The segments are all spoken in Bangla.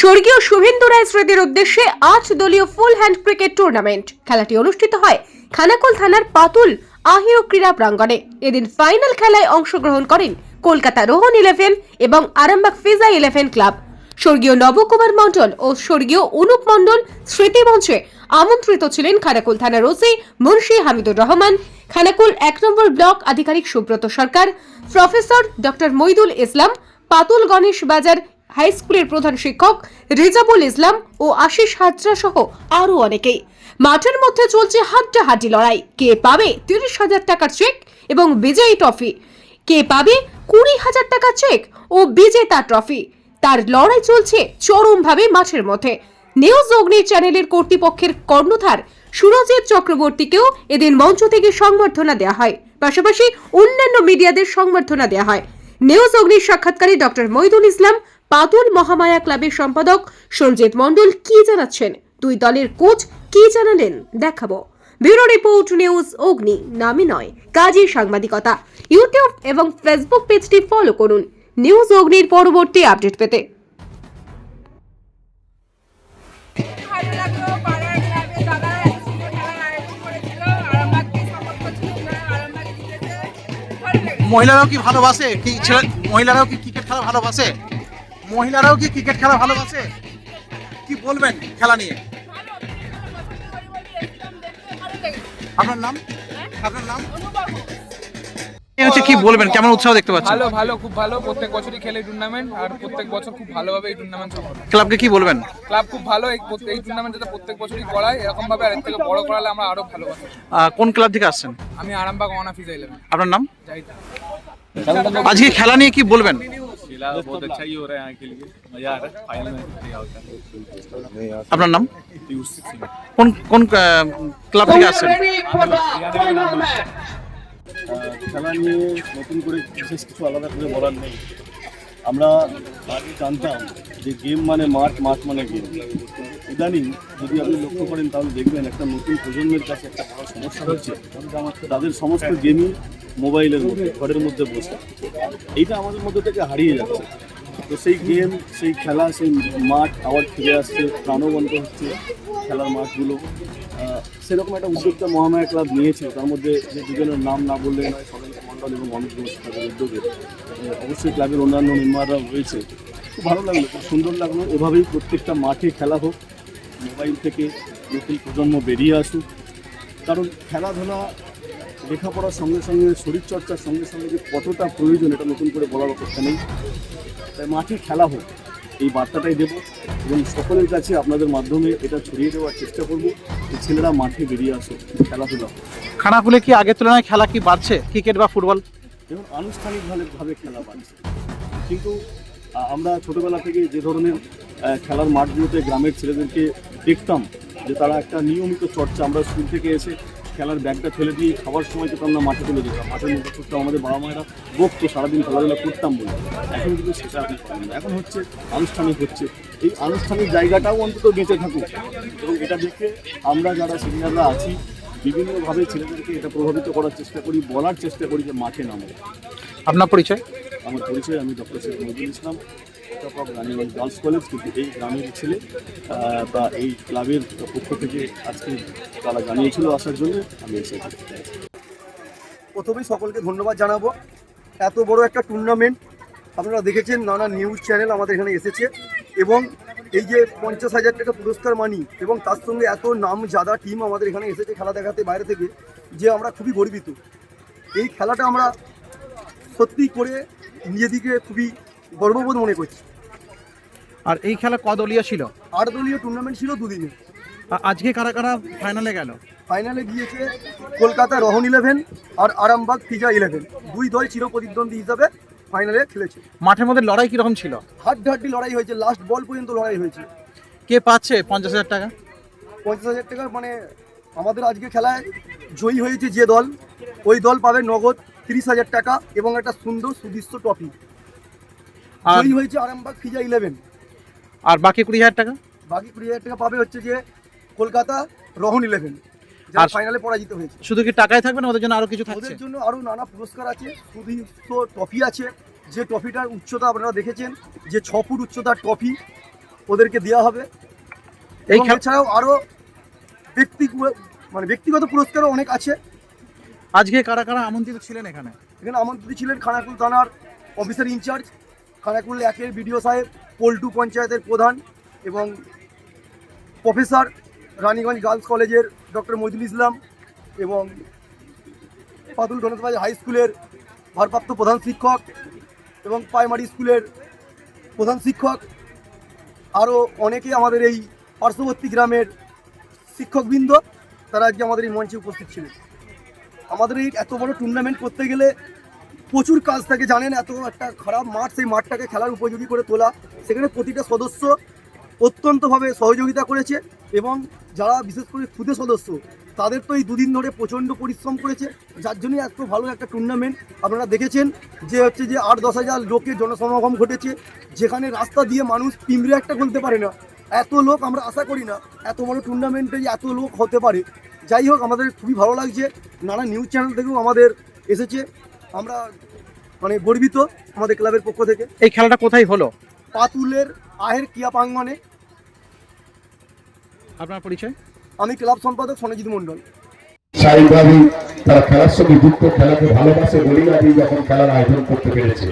স্বর্গীয় শুভেন্দু রায় স্মৃতির উদ্দেশ্যে আজ দলীয় ফুল হ্যান্ড ক্রিকেট টুর্নামেন্ট। খেলাটি অনুষ্ঠিত হয় খানাকুল থানার পাতুল আহির ক্রীড়া প্রাঙ্গণে। এদিন ফাইনাল খেলায় অংশগ্রহণ করেন কলকাতা রোহন ইলেভেন এবং আরামবাগ ফিজা ইলেভেন ক্লাব। স্বর্গীয় নবকুমার মণ্ডল ও স্বর্গীয় অনুপ মণ্ডল স্মৃতি মঞ্চে আমন্ত্রিত ছিলেন খানাকুল থানার ওসি মুন্সি হামিদুর রহমান। খানাকুল এক নম্বর ব্লক আধিকারিক Subrata Sarkar, professor doctor Moidul Islam, Patul Ganesh Bazar high স্কুলের প্রধান শিক্ষক রেজাবুল ইসলাম ও আশিস হাজরা সহ আরও অনেকেই। মাঠের মধ্যে চলছে হাড্ডাহাড্ডি লড়াই। কে পাবে তিরিশ হাজার টাকার চেক এবং বিজয়ী ট্রফি? কে পাবে কুড়ি হাজার টাকা চেক ও বিজেতা ট্রফি? তার লড়াই চলছে চরমভাবে মাঠের মধ্যে। নিউজ অগ্নি চ্যানেলের কর্তৃপক্ষের কর্ণধার সুরজিৎ চক্রবর্তীকেও এদিন মঞ্চ থেকে সংবর্ধনা দেওয়া হয়। পাশাপাশি অন্যান্য মিডিয়াদের সংবর্ধনা দেওয়া হয়। নিউজ অগ্নির সাক্ষাৎকারী ডক্টর মইদুল ইসলাম পাতুল মহামায়া ক্লাবের সম্পাদক সঞ্জিত মণ্ডল কি জানাচ্ছেন? দুই দলের কোচ কি জানালেন? দেখাবো। ব্যুরো রিপোর্ট নিউজ অগ্নি নামে নয় কাজী সাংবাদিকতা। ইউটিউব এবং ফেসবুক পেজটি ফলো করুন। নিউজ অগ্নির পরবর্তী আপডেট পেতে। মহিলারাও কি ভালোবাসে? কি ছেলে মহিলারাও কি ক্রিকেট খেলা ভালোবাসে? মহিলারাও কি ক্রিকেট খেলা ভালোবাসে? কি বলবেন খেলা নিয়ে? ভালো ভালো আপনার নাম? আপনার নাম? হচ্ছে কি বলবেন? কেমন উৎসাহ দেখতে পাচ্ছেন? ভালো ভালো খুব ভালো। প্রত্যেক বছরই খেলে টুর্নামেন্ট আর প্রত্যেক বছর খুব ভালোভাবে এই টুর্নামেন্ট ক্লাবকে কি বলবেন? ক্লাব খুব ভালো এই টুর্নামেন্ট যাতে প্রত্যেক বছরই করায় এরকম ভাবে আর থেকে বড় করালে আমরা আরও আহ, কোন ক্লাব থেকে আসছেন? আমি আরামবাগ অনাফিজা ইলেভেন আপনার নাম? যাই আজকে খেলা নিয়ে কি বলবেন? खेला बहुत अच्छा ही हो रहा है यहाँ के लिए मजा आ रहा है फाइनल में तैयार होता है আপনার নাম पीयूष सिंह কোন কোন আহ, ক্লাব থেকে আসছেন খেলা নিয়ে নতুন করে বিশেষ কিছু আলাদা করে বলার নেই আমরা আগে জানতাম যে গেম মানে মাঠ মাঠ মানে গেম ইদানিং যদি আপনি লক্ষ্য করেন তাহলে দেখবেন একটা নতুন প্রজন্মের কাছে একটা বড় সমস্যা হচ্ছে তাদের সমস্ত গেমই মোবাইলের মধ্যে, ঘরের মধ্যে বসে। এইটা আমাদের মধ্যে থেকে হারিয়ে যাচ্ছে। তো সেই গেম সেই খেলা, সেই মাঠ আবার ফিরে আসছে, প্রাণবন্ত হচ্ছে খেলার মাঠগুলো। সেরকম একটা উদ্যোক্তা মহামায়া ক্লাব নিয়েছে। তার মধ্যে যে দুজনের নাম না বললে সরেন্দ্র মণ্ডল এবং অমিত ঘোষ তাদের উদ্যোগে। অবশ্যই ক্লাবের অন্যান্য মেম্বাররাও রয়েছে। খুব ভালো লাগল, খুব সুন্দর লাগল। এভাবেই প্রত্যেকটা মাঠে খেলা হোক, মোবাইল থেকে নতুন প্রজন্ম বেরিয়ে আসুক। কারণ খেলাধুলা লেখাপড়ার সঙ্গে সঙ্গে শরীরচর্চার সঙ্গে সঙ্গে যে কতটা প্রয়োজন এটা নতুন করে বলার অপেক্ষা নেই। তাই মাঠে খেলা হোক এই বার্তাটাই দেব এবং সকলের কাছে আপনাদের মাধ্যমে এটা ছড়িয়ে দেওয়ার চেষ্টা করব যে ছেলেরা মাঠে বেরিয়ে আসো খেলাধুলা খানাকুলে কি আগের তুলনায় খেলা কি বাড়ছে ক্রিকেট বা ফুটবল? এবং আনুষ্ঠানিকভাবে খেলা বাড়ছে। কিন্তু আমরা ছোটোবেলা থেকে যে ধরনের খেলার মাঠগুলোতে গ্রামের ছেলেদেরকে দেখতাম যে তারা একটা নিয়মিত চর্চা। আমরা স্কুল থেকে এসে খেলার ব্যাগটা ফেলে দিয়ে খাবার সময় কিন্তু আমরা মাঠে চলে যেতাম। মাঠের মধ্যে করতাম আমাদের বাবা মায়েরা বকতো সারাদিন খেলাধুলা করতাম বলে। এখন কিন্তু সেটা আপনি পারেন না। এখন হচ্ছে আনুষ্ঠানিক হচ্ছে। এই আনুষ্ঠানিক জায়গাটাও অন্তত বেঁচে থাকুক। এবং এটা দেখে আমরা যারা সিনিয়ররা আছি বিভিন্নভাবে ছেলেদেরকে এটা প্রভাবিত করার চেষ্টা করি বলার চেষ্টা করি যে মাঠে নামো। আপনার পরিচয়? আমার পরিচয় আমি ডক্টর শেখ মজুল ইসলাম। অধ্যাপক গার্লস কলেজ, কিন্তু এই গ্রামের ছেলে বা এই ক্লাবের পক্ষ থেকে আজকে তারা জানিয়েছিল আসার জন্য, আমি এসেছি প্রথমেই সকলকে ধন্যবাদ জানাব। এত বড় একটা টুর্নামেন্ট আপনারা দেখেছেন, নানা নিউজ চ্যানেল আমাদের এখানে এসেছে এবং এই যে পঞ্চাশ হাজার টাকা পুরস্কার মানি এবং তার সঙ্গে এত নাম জাদা টিম আমাদের এখানে এসেছে খেলা দেখাতে বাইরে থেকে, যে আমরা খুবই গর্বিত। এই খেলাটা আমরা সত্যি করে নিজেদিকে খুবই গর্ববোধ মনে করছি। আর এই খেলা কদলীয় ছিল? আট দলীয় টুর্নামেন্ট ছিল দুদিনে। আ- আজকে কারা কারা ফাইনালে গেল? ফাইনালে গিয়েছে কলকাতা রহন ইলেভেন আর আরামবাগ ফিজা ইলেভেন দুই দল চিরপ্রতিদ্বন্দ্বী হিসাবে ফাইনালে খেলেছে। মাঠের মধ্যে লড়াই কীরকম ছিল? হাড্ডাহাড্ডি লড়াই হয়েছে লাস্ট বল পর্যন্ত লড়াই হয়েছে। কে পাচ্ছে পঞ্চাশ হাজার টাকা? পঞ্চাশ হাজার টাকার মানে আমাদের আজকে খেলায় জয়ী হয়েছে যে দল ওই দল পাবে নগদ তিরিশ হাজার টাকা এবং একটা সুন্দর সুদৃশ্য ট্রফি আর জয়ী হয়েছে আরামবাগ ফিজা ইলেভেন আর বাকি কুড়ি হাজার টাকা? বাকি কুড়ি হাজার টাকা পাবে হচ্ছে যে কলকাতা রহন ইলেভেন যারা আর- ফাইনালে পরাজিত হয়েছে। শুধু কি টাকায় থাকবে না? ওদের জন্য আরও কিছু থাকছে? ওদের জন্য আরও নানা পুরস্কার আছে। সুদৃশ্য ট্রফি আছে। যে ট্রফিটার উচ্চতা আপনারা দেখেছেন যে ছ ফুট উচ্চতার ট্রফি ওদেরকে দেওয়া হবে। এই খেলা- এছাড়াও আরও ব্যক্তি মানে ব্যক্তিগত পুরস্কারও অনেক আছে। আজকে কারা কারা আমন্ত্রিত ছিলেন এখানে? এখানে আমন্ত্রিত ছিলেন খানাকুল থানার অফিসার ইনচার্জ খানাকুল একের বিডিও সাহেব, পল্টু পঞ্চায়েতের প্রধান এবং প্রফেসর রানীগঞ্জ গার্লস কলেজের ডক্টর মজুল ইসলাম এবং পাতুল গণেশবাজ হাই স্কুলের ভারপ্রাপ্ত প্রধান শিক্ষক এবং প্রাইমারি স্কুলের প্রধান শিক্ষক। আরও অনেকে আমাদের এই পার্শ্ববর্তী গ্রামের শিক্ষকবৃন্দ, তারা আজকে আমাদের এই মঞ্চে উপস্থিত ছিলেন। আমাদের এই এত বড় টুর্নামেন্ট করতে গেলে প্রচুর কাজ থাকে, জানেন? এত একটা খারাপ মাঠ, সেই মাঠটাকে খেলার উপযোগী করে তোলা। সেখানে প্রতিটা সদস্য অত্যন্তভাবে সহযোগিতা করেছে এবং যারা বিশেষ করে খুদে সদস্য, তাদের তো এই দুদিন ধরে প্রচণ্ড পরিশ্রম করেছে। যার জন্যই এত ভালো একটা টুর্নামেন্ট আপনারা দেখেছেন, যে হচ্ছে যে আট দশ হাজার লোকের জনসমাগম ঘটেছে, যেখানে রাস্তা দিয়ে মানুষ পিমড়ে একটা খুলতে পারে না। এত লোক আমরা আশা করি না, এত বড় টুর্নামেন্টে এত লোক হতে পারে। যাই হোক, আমাদের খুবই ভালো লাগছে। নানা নিউজ চ্যানেল থেকেও আমাদের এসেছে। আমরা মানে গর্বিত আমাদের ক্লাবের পক্ষ থেকে। এই খেলাটা কোথায় হলো? পাতুলের আহের কিয়া প্রাঙ্গনে আপনার পরিচয়? আমি ক্লাব সম্পাদক সনজিৎ মণ্ডল। স্বাভাবিকভাবেই তারা খেলার সঙ্গে যুক্ত খেলাকে ভালোবাসে বলেই আজ এই যখন খেলার আয়োজন করতে পেরেছে।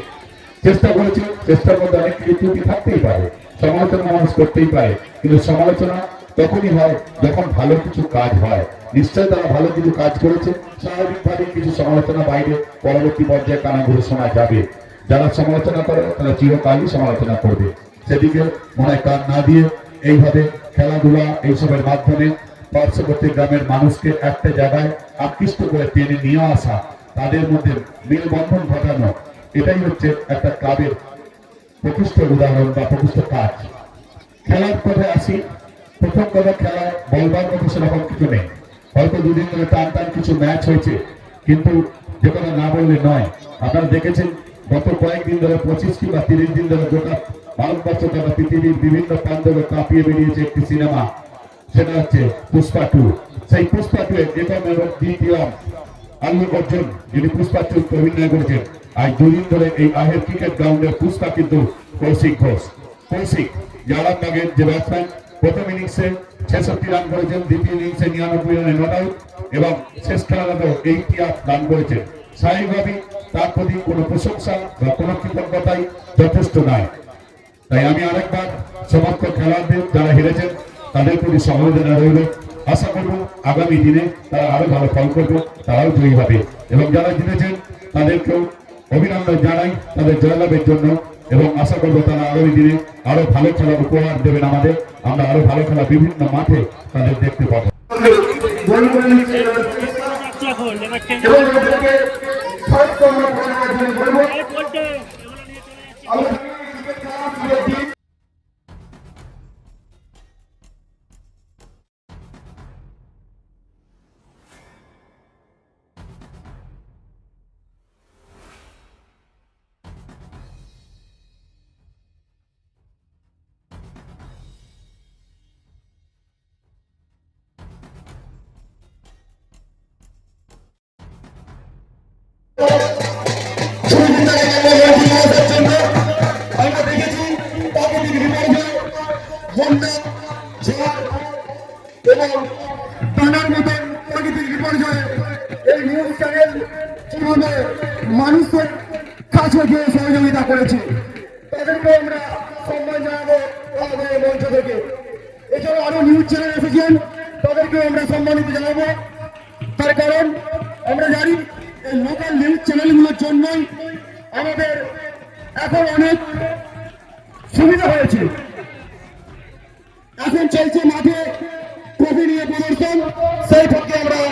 চেষ্টা করেছে চেষ্টার মধ্যে অনেক ত্রুটি থাকতেই পারে। সমালোচনা মানুষ করতেই পারে কিন্তু সমালোচনা তখনই হয় যখন ভালো কিছু কাজ হয়। নিশ্চয় তারা ভালো কিছু কাজ করেছে। স্বাভাবিকভাবে কিছু সমালোচনা বাইরে পরবর্তী পর্যায়ে কানাঘুরে শোনা যাবে। যারা সমালোচনা করে, তারা চিরকালই সমালোচনা করবে। সেদিকে মনে কান না দিয়ে এইভাবে খেলাধুলা এইসবের মাধ্যমে পার্শ্ববর্তী গ্রামের মানুষকে একটা জায়গায় আকৃষ্ট করে টেনে নিয়ে আসা, তাদের মধ্যে মেলবন্ধন ঘটানো, এটাই হচ্ছে একটা ক্লাবের প্রকৃষ্ট উদাহরণ বা প্রকৃষ্ট কাজ। খেলার কথায় আসি, প্রথম কথা খেলায় বলবার মতো সেরকম কিছু নেই। হয়তো দুদিন ধরে টান টান কিছু ম্যাচ হয়েছে, কিন্তু যে কথা না বললে নয়। আপনারা দেখেছেন, গত কয়েকদিন ধরে, পঁচিশ কিংবা তিরিশ দিন ধরে গোটা ভারতবর্ষ তথা পৃথিবীর বিভিন্ন প্রান্তকে কাঁপিয়ে বেরিয়েছে একটি সিনেমা, সেটা হচ্ছে পুষ্পা টু। সেই পুষ্পা টু এর প্রথম এবং দ্বিতীয় আল্লু অর্জুন, যিনি পুষ্পা টু অভিনয় করেছেন। আজ দুদিন ধরে এই আহের ক্রিকেট গ্রাউন্ডে পুষ্পা কিন্তু কৌশিক ঘোষ। কৌশিক জালামবাগের যে ব্যাটসম্যান প্রথম ইনিংসে ছেষট্টি রান করেছেন, দ্বিতীয় ইনিংসে নিরানব্বই রানে নট আউট এবং শেষ খেলাতেও এইটি রান করেছেন। স্বাভাবিকভাবেই তার প্রতি কোনো প্রশংসা বা কোনো কৃতজ্ঞতাই যথেষ্ট নয়। তাই আমি আরেকবার সমস্ত খেলোয়াড়দের যারা হেরেছেন, তাদের প্রতি সমবেদনা রইল। আশা করব আগামী দিনে তারা আরও ভালো ফল করবে, তারাও জয়ী হবে। এবং যারা জিতেছেন, তাদেরকেও অভিনন্দন জানাই, তাদের জয়লাভের জন্য এবং আশা করব তারা আগামী দিনে আরও ভালো খেলা উপহার দেবেন আমাদের আমরা আরও ভালো খেলা বিভিন্ন মাঠে তাদের দেখতে পাবো এবং টানার মতন প্রাকৃতিক বিপর্যয়ে এই নিউজ চ্যানেল কীভাবে মানুষের কাছে গিয়ে সহযোগিতা করেছে তাদেরকে আমরা সম্মান জানাব আমাদের থেকে এছাড়াও আরও নিউজ চ্যানেল এসেছেন তাদেরকে আমরা সম্মানিত জানাব তার কারণ আমরা জানি লোকাল নিউজ চ্যানেলগুলোর জন্যই আমাদের এখন অনেক সুবিধা হয়েছে। এখন চলছে মাঠে ট্রফি নিয়ে প্রদর্শন, সেই থেকে আমরা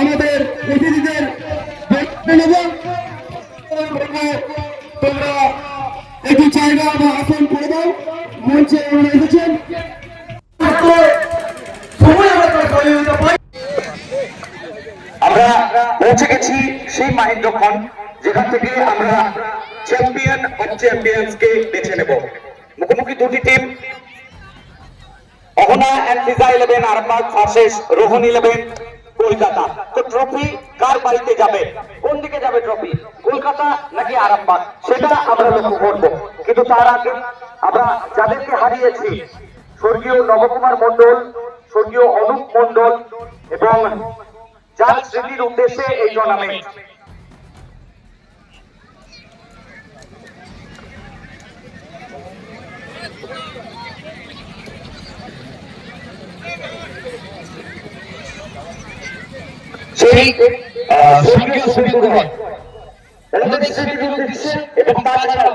আমাদের অতিথিদের নেব। তোমরা একটি জায়গা বা আসন করে দাও, মঞ্চে এসেছেন সময় আমরা তার সহযোগিতা পাই আমরা পৌঁছে গেছি সেই মাহেন্দ্রক্ষণ যেখান থেকে আমরা চ্যাম্পিয়ন অফ চ্যাম্পিয়ন্স কে বেছে নেব। মুখোমুখি দুটি team Ahana Fiza eleven Rohan eleven Kolkata. তো ট্রফি কার বাড়িতে যাবে? কোন দিকে যাবে ট্রফি কলকাতা নাকি আরামবাগ? সেটা আমরা লক্ষ্য করব। কিন্তু তার আগে আমরা যাদেরকে হারিয়েছি, স্বর্গীয় নবকুমার মণ্ডল, স্বর্গীয় অনুপ মন্ডল এবং যার স্মৃতির উদ্দেশ্যে এই টুর্নামেন্ট সেই আহ, স্বর্গীয় স্মৃতিগুলো ওনাদের স্মৃতির উদ্দেশ্যে এবং তাছাড়াও